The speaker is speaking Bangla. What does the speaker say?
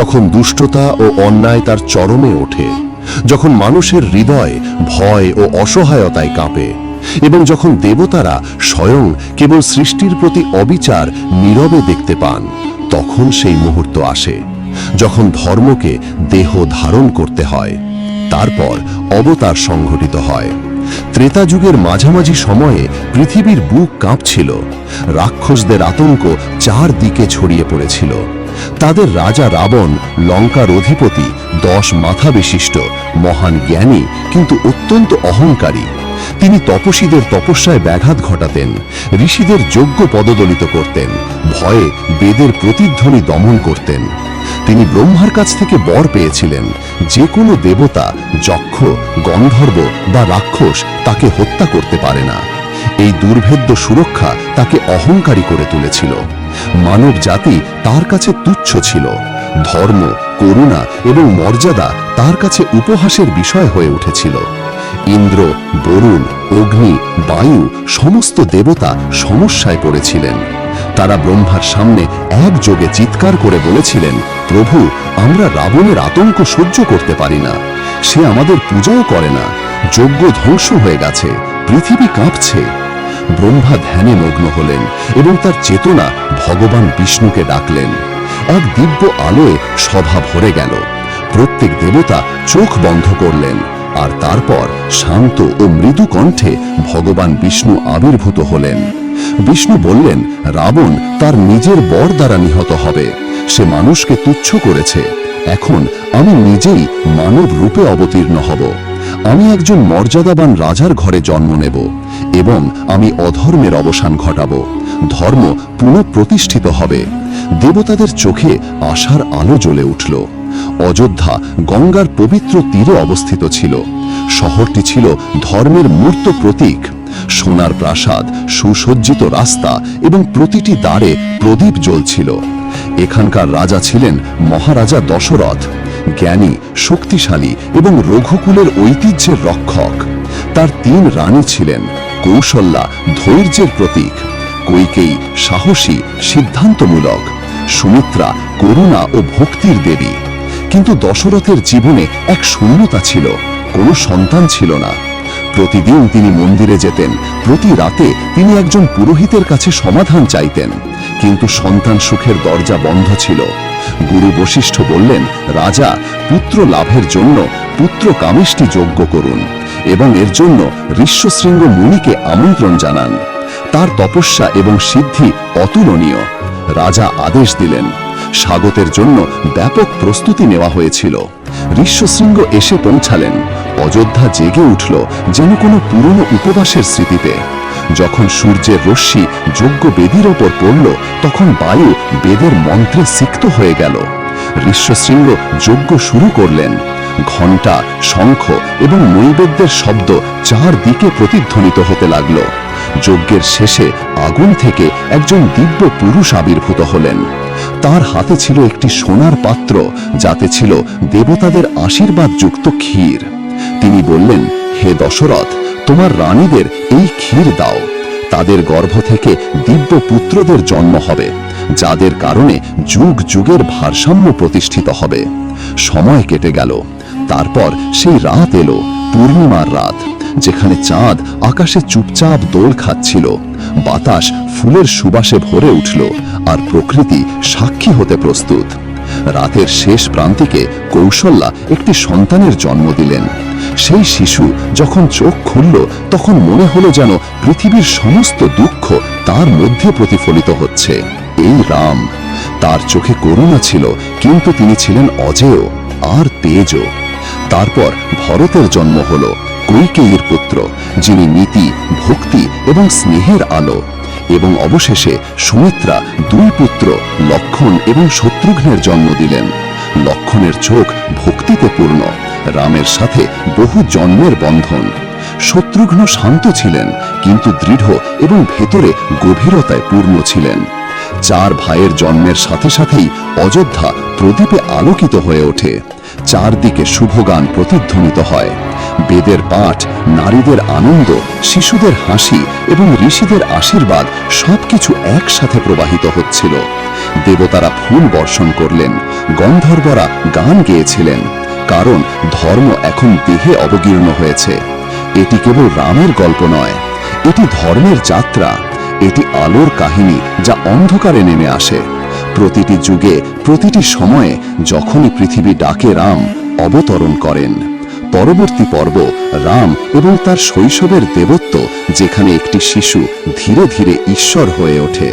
যখন দুষ্টতা ও অন্যায় তার চরমে ওঠে, যখন মানুষের হৃদয় ভয় ও অসহায়তায় কাঁপে, এবং যখন দেবতারা স্বয়ং কেবল সৃষ্টির প্রতি অবিচার নীরবে দেখতে পান, তখন সেই মুহূর্ত আসে, যখন ধর্মকে দেহ ধারণ করতে হয়, তারপর অবতার সংঘটিত হয়। ত্রেতা যুগের মাঝামাঝি সময়ে পৃথিবীর বুক কাঁপছিল, রাক্ষসদের আতঙ্ক চারদিকে ছড়িয়ে পড়েছিল। তাদের রাজা রাবণ, লঙ্কার অধিপতি, দশ মাথা বিশিষ্ট, মহান জ্ঞানী, কিন্তু অত্যন্ত অহংকারী। তিনি তপসীদের তপস্যায় ব্যাঘাত ঘটাতেন, ঋষিদের যোগ্য পদদলিত করতেন, ভয়ে বেদের প্রতিধ্বনি দমন করতেন। তিনি ব্রহ্মার কাছ থেকে বর পেয়েছিলেন, যে কোনো দেবতা, যক্ষ, গন্ধর্ব বা রাক্ষস তাকে হত্যা করতে পারে না। এই দুর্ভেদ্য সুরক্ষা তাকে অহংকারী করে তুলেছিল। মানব জাতি তার কাছে তুচ্ছ ছিল। ধর্ম, করুণা এবং মর্যাদা তার কাছে উপহাসের বিষয় হয়ে উঠেছিল। ইন্দ্র, বরুণ, অগ্নি, বায়ু সমস্ত দেবতা সমস্যায় পড়েছিলেন। তারা ব্রহ্মার সামনে একযোগে চিৎকার করে বলেছিলেন, প্রভু, আমরা রাবণের আতঙ্ক সহ্য করতে পারি না। সে আমাদের পূজাও করে না। যোগ্য ধ্বংস হয়ে গেছে। পৃথিবী কাঁপছে। ব্রহ্মা ধ্যানে মগ্ন হলেন এবং তার চেতনা ভগবান বিষ্ণুকে ডাকলেন। এক দিব্য আলোয় সভা ভরে গেল। প্রত্যেক দেবতা চোখ বন্ধ করলেন আর তারপর শান্ত ও মৃদু কণ্ঠে ভগবান বিষ্ণু আবির্ভূত হলেন। বিষ্ণু বললেন, রাবণ, তার নিজের বর দ্বারা নিহত হবে। সে মানুষকে তুচ্ছ করেছে। এখন আমি নিজেই মানব রূপে অবতীর্ণ হব। আমি একজন মর্যাদাবান রাজার ঘরে জন্ম নেব এবং আমি অধর্মের অবসান ঘটাবো। ধর্ম পুনঃপ্রতিষ্ঠিত হবে। দেবতাদের চোখে আশার আলো জ্বলে উঠল। অযোধ্যা গঙ্গার পবিত্র তীরে অবস্থিত ছিল। শহরটি ছিল ধর্মের মূর্ত প্রতীক। সোনার প্রাসাদ, সুসজ্জিত রাস্তা এবং প্রতিটি দ্বারে প্রদীপ জ্বলছিল। এখানকার রাজা ছিলেন মহারাজা দশরথ। জ্ঞানী, শক্তিশালী এবং রঘুকুলের ঐতিহ্যের রক্ষক। তার তিন রানী ছিলেন কৌশল্যা, ধৈর্যের প্রতীক, কৈকেয়ী, সাহসী, সিদ্ধান্তমূলক, সুমিত্রা, করুণা ও ভক্তির দেবী। কিন্তু দশরথের জীবনে এক শূন্যতা ছিল, কোনো সন্তান ছিল না। প্রতিদিন তিনি মন্দিরে যেতেন, প্রতি রাতে তিনি একজন পুরোহিতের কাছে সমাধান চাইতেন। কিন্তু সন্তান সুখের দরজা বন্ধ ছিল। গুরু বশিষ্ঠ বললেন, রাজা, পুত্র লাভের জন্য পুত্র কামিষ্টি যজ্ঞ করুন এবং এর জন্য ঋষ্যশৃঙ্গ মুনিকে আমন্ত্রণ জানান। তার তপস্যা এবং সিদ্ধি অতুলনীয়। রাজা আদেশ দিলেন। স্বাগতের জন্য ব্যাপক প্রস্তুতি নেওয়া হয়েছিল। ঋষ্যশৃঙ্গ এসে পৌঁছালেন। অযোধ্যা জেগে উঠল যেন কোনো পুরনো উপবাসের স্মৃতিতে। যখন সূর্যের রশ্মি যজ্ঞ বেদির ওপর পড়ল, তখন বায়ু বেদের মন্ত্রে সিক্ত হয়ে গেল। ঋষ্যশৃঙ্গ যজ্ঞ শুরু করলেন। ঘণ্টা, শঙ্খ এবং নৈবেদ্যের শব্দ চারদিকে প্রতিধ্বনিত হতে লাগল। যজ্ঞের শেষে আগুন থেকে একজন দিব্য পুরুষ আবির্ভূত হলেন। তার হাতে ছিল একটি সোনার পাত্র, যাতে ছিল দেবতাদের আশীর্বাদ যুক্ত ক্ষীর। তিনি বললেন হে দশরথ, তোমার রানীদের এই ক্ষীর দাও। তাদের গর্ভ থেকে দিব্য পুত্রদের জন্ম হবে, যাদের কারণে যুগ যুগের ভারসাম্য প্রতিষ্ঠিত হবে। সময় কেটে গেল, তারপর সেই রাত এলো, পূর্ণিমার রাত, যেখানে চাঁদ আকাশে চুপচাপ দোল খাচ্ছিল, বাতাস ফুলের সুবাসে ভরে উঠল, আর প্রকৃতি সাক্ষী হতে প্রস্তুত। রাতের শেষ প্রান্তিকে কৌশল্যা একটি সন্তানের জন্ম দিলেন। সেই শিশু যখন চোখ খুলল, তখন মনে হলো যেন পৃথিবীর সমস্ত দুঃখ তার মধ্যে প্রতিফলিত হচ্ছে। এই রাম, তার চোখে করুণা ছিল, কিন্তু তিনি ছিলেন অজেয় আর তেজও তারপর ভরতের জন্ম হলো কৈকেয়ীর পুত্র, যিনি নীতি, ভক্তি এবং স্নেহের আলো। এবং অবশেষে সুমিত্রা দুই পুত্র, লক্ষণ এবং শত্রুঘ্নের জন্ম দিলেন। লক্ষণের চোখ ভক্তিতে পূর্ণ। রামের সাথে বহু জন্মের বন্ধন। শত্রুঘ্ন শান্ত ছিলেন, কিন্তু দৃঢ় এবং ভেতরে গভীরতায় পূর্ণ ছিলেন। চার ভাইয়ের জন্মের সাথে সাথেই অযোধ্যা প্রদীপে আলোকিত হয়ে ওঠে। চারদিকে শুভগান প্রতিধ্বনিত হয়। বেদের পাঠ, নারীদের আনন্দ, শিশুদের হাসি এবং ঋষিদের আশীর্বাদ সবকিছু একসাথে প্রবাহিত হচ্ছিল। দেবতারা ফুল বর্ষণ করলেন, গন্ধর্বরা গান গেয়েছিলেন। কারণ ধর্ম এখন দেহে অবতীর্ণ হয়েছে। এটি কেবল রামের গল্প নয়, এটি ধর্মের যাত্রা। এটি আলোর কাহিনী যা অন্ধকারে নেমে আসে। প্রতিটি যুগে, প্রতিটি সময়ে যখনই পৃথিবী ডাকে রাম, অবতরণ করেন। পরবর্তী পর্ব রাম এবং তার শৈশবের দেবত্ব, যেখানে একটি শিশু ধীরে ধীরে ঈশ্বর হয়ে ওঠে।